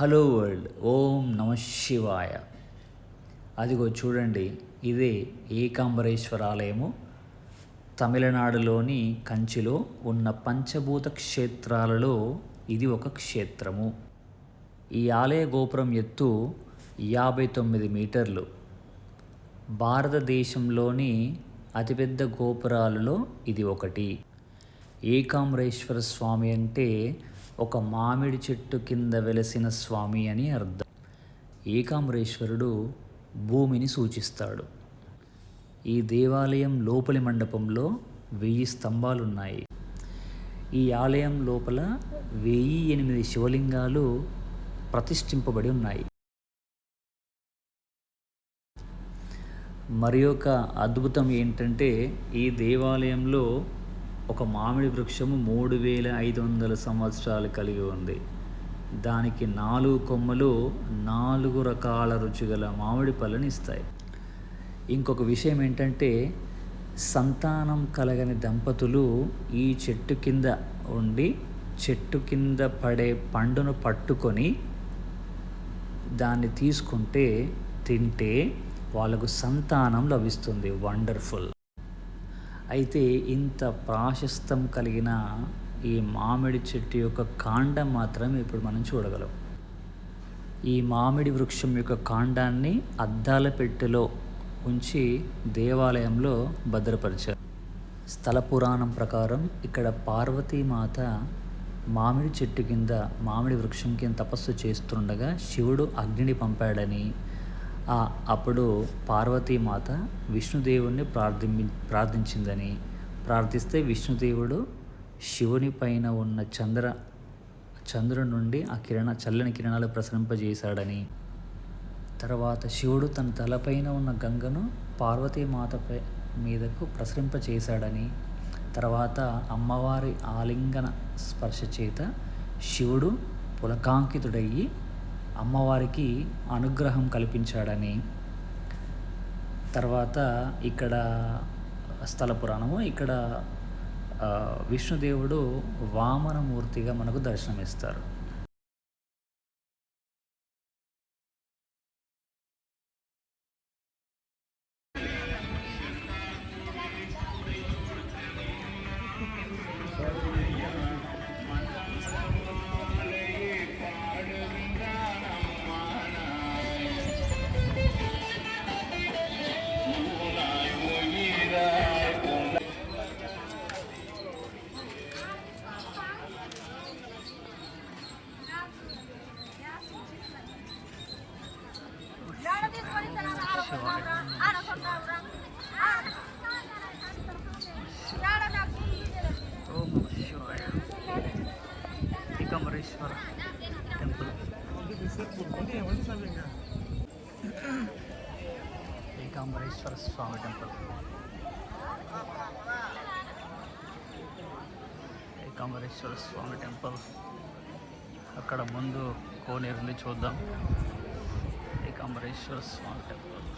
Hello world ఓం నమ శివాయ. అదిగో చూడండి ఇదే ఏకాంబరేశ్వర ఆలయము తమిళనాడులోని కంచిలో ఉన్న పంచభూత క్షేత్రాలలో ఇది ఒక క్షేత్రము. ఈ ఆలయ గోపురం ఎత్తు యాభై తొమ్మిది మీటర్లు. భారతదేశంలోని అతిపెద్ద గోపురాలలో ఇది ఒకటి. ఏకాంబరేశ్వర స్వామి అంటే ఒక మామిడి చెట్టు కింద వెలసిన స్వామి అని అర్థం. ఏకాంబరేశ్వరుడు భూమిని సూచిస్తాడు. ఈ దేవాలయం లోపలి మండపంలో వెయ్యి స్తంభాలు ఉన్నాయి ఈ ఆలయం లోపల వెయ్యి ఎనిమిది శివలింగాలు ప్రతిష్ఠింపబడి ఉన్నాయి. మరి ఒక అద్భుతం ఏంటంటే ఈ దేవాలయంలో ఒక మామిడి వృక్షము మూడు వేల ఐదు వందల సంవత్సరాలు కలిగి ఉంది. దానికి నాలుగు కొమ్మలు నాలుగు రకాల రుచిగల మామిడి పళ్ళని ఇస్తాయి. ఇంకొక విషయం ఏంటంటే సంతానం కలగని దంపతులు ఈ చెట్టు కింద ఉండి చెట్టు కింద పడే పండును పట్టుకొని దాన్ని తీసుకుంటే తింటే వాళ్ళకు సంతానం లభిస్తుంది. వండర్ఫుల్. అయితే ఇంత ప్రాశస్తం కలిగిన ఈ మామిడి చెట్టు యొక్క కాండం మాత్రం ఇప్పుడు మనం చూడగలం. ఈ మామిడి వృక్షం యొక్క కాండాన్ని అద్దాల పెట్టెలో ఉంచి దేవాలయంలో భద్రపరిచారు. స్థల పురాణం ప్రకారం ఇక్కడ పార్వతీమాత మామిడి చెట్టు కింద మామిడి వృక్షం కింద తపస్సు చేస్తుండగా శివుడు అగ్నిని పంపాడని అప్పుడు పార్వతీమాత విష్ణుదేవుణ్ణి ప్రార్థి ప్రార్థించిందని. ప్రార్థిస్తే విష్ణుదేవుడు శివుని పైన ఉన్న చంద్ర చంద్రుడి నుండి ఆ కిరణ చల్లని కిరణాలు ప్రసరింపజేశాడని. తర్వాత శివుడు తన తలపైన ఉన్న గంగను పార్వతీమాతపై మీదకు ప్రసరింపచేశాడని. తర్వాత అమ్మవారి ఆలింగన స్పర్శ చేత శివుడు పులకాంకితుడయ్యి అమ్మవారికి అనుగ్రహం కల్పించాడని. తర్వాత ఇక్కడ స్థల పురాణము ఇక్కడ విష్ణుదేవుడు వామనమూర్తిగా మనకు దర్శనమిస్తారు. ఓం శివాయ Ekambareswara temple Ekambareswara Swamy temple. Ekambareswara Swamy temple అక్కడ ముందు కోనేరుంది చూద్దాం. Ekambareswara Swamy temple.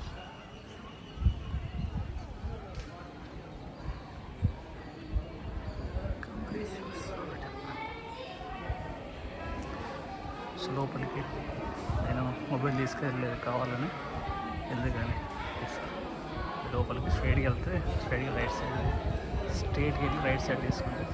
Ekambareswara Swamy temple. So లోపలికి నేను మొబైల్ తీసుకెళ్ళలేదు కావాలని ఎందుకని? లోపలికి స్ట్రైట్కి వెళ్తే స్ట్రైట్గా రైట్ సైడ్ స్ట్రైట్కి వెళ్ళి రైట్ సైడ్ తీసుకుంటే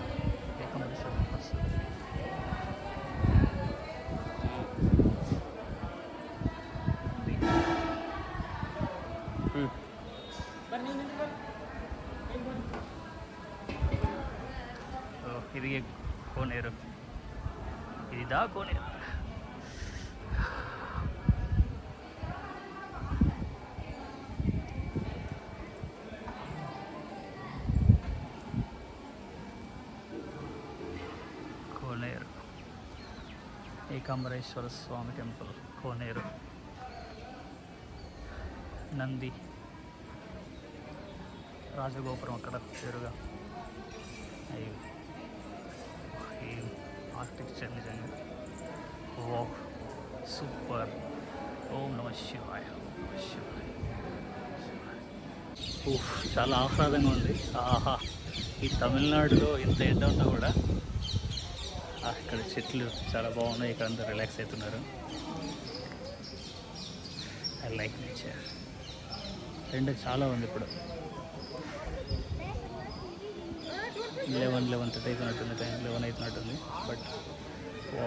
ఓ, ఇది కోనేరు ఇది దా కోనేరు కోనేరు ఏకాంబరేశ్వర స్వామి టెంపుల్ కోనేరు నంది రాజగోపురం అక్కడ పేరుగా. అయ్యో ఈ ఆర్కిటెక్చర్ నిజంగా. ఓ సూపర్ ఓం నమ శివాయ శివాయ. చాలా ఆహ్లాదంగా ఉంది. ఆహా ఈ తమిళనాడులో ఇంత ఎండ ఉన్నా కూడా. ఇక్కడ చెట్లు చాలా బాగున్నాయి. ఇక్కడ అంతా రిలాక్స్ అవుతున్నారు. ఐ లైక్ నేచర్ ఎండ చాలా ఉంది ఇప్పుడు. లెవెన్ లెవెన్ థర్టీ అవుతున్నట్టుంది టైం లెవెన్ అవుతున్నట్టుంది బట్ ఓ